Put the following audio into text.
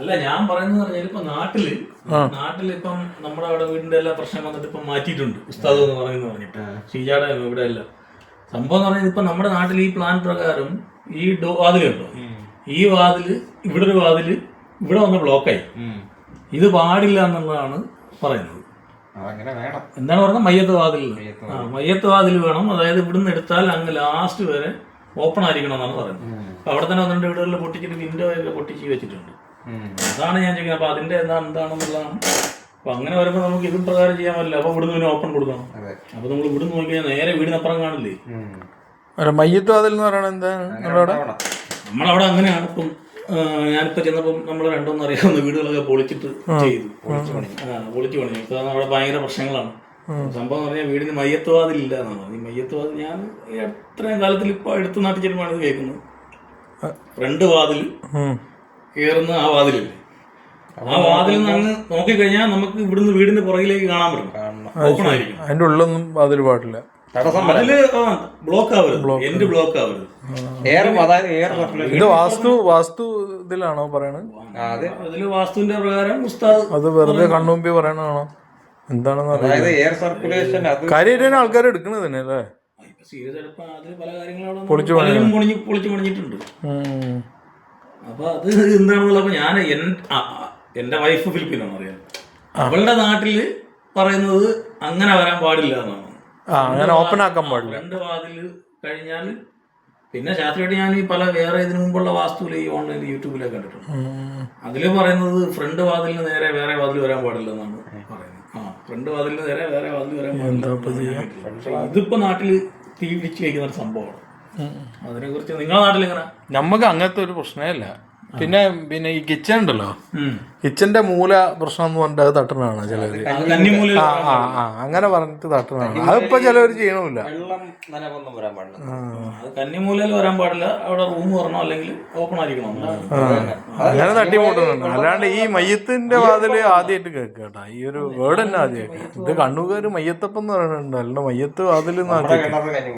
അല്ല ഞാൻ പറയുന്നത് പറഞ്ഞാൽ ഇപ്പൊ നാട്ടിൽ നാട്ടിൽ ഇപ്പം നമ്മുടെ അവിടെ വീടിന്റെ എല്ലാ പ്രശ്നം വന്നിട്ട് ഇപ്പം മാറ്റിയിട്ടുണ്ട്. ഉസ്താദ് എന്ന് പറയുന്നത് പറഞ്ഞിട്ട്. ഷീജാടെ ഇവിടെ എല്ലാം സംഭവം എന്ന് പറഞ്ഞാൽ ഇപ്പൊ നമ്മുടെ നാട്ടിൽ ഈ പ്ലാൻ പ്രകാരം ഈ ഡോ വാതിലുണ്ടോ ഈ വാതിൽ ഇവിടെ ഒരു വാതിൽ ഇവിടെ വന്ന് ബ്ലോക്കായി ഇത് പാടില്ല എന്നുള്ളതാണ് പറയുന്നത്. എന്താണ് പറഞ്ഞത്? മയ്യത്ത് വാതിൽ മയ്യത്ത് വാതിൽ വേണം. അതായത് ഇവിടുന്ന് എടുത്താൽ അങ്ങ് ലാസ്റ്റ് വരെ ഓപ്പൺ ആയിരിക്കണം എന്നാണ് പറയുന്നത്. അവിടെ തന്നെ വന്നിട്ട് വീടുകളിൽ പൊട്ടിച്ചിട്ട് വിൻഡോ ഒക്കെ പൊട്ടിച്ച് വെച്ചിട്ടുണ്ട്. അതാണ് ഞാൻ ചോദിക്കുന്നത്. അപ്പൊ അതിന്റെ എന്താ എന്താണെന്നുള്ളതാണ് അപ്പൊ അങ്ങനെ വരുമ്പോ നമുക്ക് ഇതും പ്രകാരം ചെയ്യാൻ പറ്റില്ല അപ്പൊ ഇവിടുന്ന് പിന്നെ ഓപ്പൺ കൊടുക്കണം. അപ്പൊ നമ്മൾ ഇവിടുന്ന് നോക്കിയാൽ നേരെ വീടിനപ്പുറം കാണില്ലേ? മയ്യത്ത് എന്ന് പറയണത് എന്താണ്. നമ്മളവിടെ അങ്ങനെയാണ്. ഇപ്പം ഞാനിപ്പോ ചെന്നപ്പം നമ്മൾ രണ്ടൊന്നും അറിയാവുന്ന വീടുകളൊക്കെ പൊളിച്ചിട്ട് ചെയ്തു. ആ. പൊളിച്ചു പണി. ഇപ്പൊ അവിടെ ഭയങ്കര പ്രശ്നങ്ങളാണ്. സംഭവം എന്ന് പറഞ്ഞാൽ വീടിന് മയ്യത്ത് ഇല്ല എന്നാണ് ഈ മയ്യത്ത് വാതിൽ ഞാൻ എത്രയും കാലത്തിൽ ഇപ്പൊ എടുത്തു നാട്ടിൽ ചെല്ലുമ്പോൾ ഇത് കേൾക്കുന്നത്. ഫ്രണ്ട് വാതിൽ. കയറുന്ന ആ വാതിലില്ലേ? ആ വാതിൽ നിന്ന് നോക്കിക്കഴിഞ്ഞാൽ നമുക്ക് ഇവിടുന്ന് വീടിന്റെ പുറകിലേക്ക് കാണാൻ പറ്റും. കാണണം. ഓപ്പൺ ആയിരിക്കും. അതിന്റെ ഉള്ളൊന്നും വാതിൽ പാടില്ല. അതിൽ ബ്ലോക്ക് ആവരുത്. ബ്ലോക്ക് ആവരുത്. ഇത് വാസ്തു വാസ്തു ഇതിലാണോ പറയണത്? അതെ. അതിൽ വാസ്തുവിന്റെ പ്രകാരം ഉസ്താദ് അത് വെറുതെ കണ്ണുമ്പി പറയണതാണോ? എന്താണെന്ന് കാര്യമായിട്ട് ആൾക്കാർ എടുക്കുന്നത് തന്നെ അല്ലേ? പൊളിച്ചു പലരും പൊളിഞ്ഞ് പൊളിച്ചു പണിഞ്ഞിട്ടുണ്ട് അപ്പൊ അത് എന്താണെന്നുള്ള അപ്പൊ ഞാൻ എൻ- ആ, ആ, എന്റെ വൈഫ് ഫിലിപ്പിനാണ് അറിയാം അവളുടെ നാട്ടിൽ പറയുന്നത് അങ്ങനെ വരാൻ പാടില്ല എന്നാണ്. അങ്ങനെ ഓപ്പൺ ആക്കാൻ പാടില്ല. രണ്ട് വാതിൽ കഴിഞ്ഞാൽ പിന്നെ ശാസ്ത്രമായിട്ട് ഞാൻ ഈ പല വേറെ ഇതിനു മുമ്പുള്ള വാസ്തുവിൽ ഈ ഓൺലൈൻ യൂട്യൂബിലൊക്കെ കണ്ടിട്ടുണ്ട്. അതിൽ പറയുന്നത് ഫ്രണ്ട് വാതിലിന് നേരെ വേറെ വാതിൽ വരാൻ പാടില്ല എന്നാണ് പറയുന്നത്. ആ ഫ്രണ്ട് വാതിലിന് നേരെ വേറെ വാതിൽ വരാൻ പാടില്ല ഇതിപ്പോ നാട്ടിൽ തീ പിടിച്ചു വയ്ക്കുന്ന ഒരു സംഭവമാണ്. അതിനെ കുറിച്ച് നിങ്ങളെ നാട്ടിൽ എങ്ങനെ നമുക്ക് അങ്ങനത്തെ ഒരു പ്രശ്നമല്ല പിന്നെ പിന്നെ ഈ കിച്ചൺ ഉണ്ടല്ലോ. കിച്ചന്റെ മൂല പ്രശ്നം എന്ന് പറഞ്ഞിട്ട് അത് തട്ടണാണ് ചിലവര് ആ ആ ആ അങ്ങനെ പറഞ്ഞിട്ട് തട്ടണാണ് അതിപ്പോ ചിലവർ ചെയ്യണമില്ല. അങ്ങനെ തട്ടി വരാൻ പാടില്ല. അത് കന്നിമൂലയിൽ വരാൻ പാടില്ല. അവിടെ റൂം വരണോ അല്ലെങ്കിൽ ഓപ്പൺ ആയിരിക്കണം? അങ്ങനെ തട്ടിമുട്ടുന്നുണ്ട് അല്ലാണ്ട് ഈ മയ്യത്തിന്റെ വാതിൽ ആദ്യമായിട്ട് കേൾക്കുക കേട്ടോ. ഈ ഒരു വേർഡ് തന്നെ ആദ്യമായിട്ട് ഇത് കണ്ണുകാർ മയ്യത്തപ്പം എന്ന് പറയുന്നുണ്ട്. അല്ല മയ്യത്ത് വാതിൽ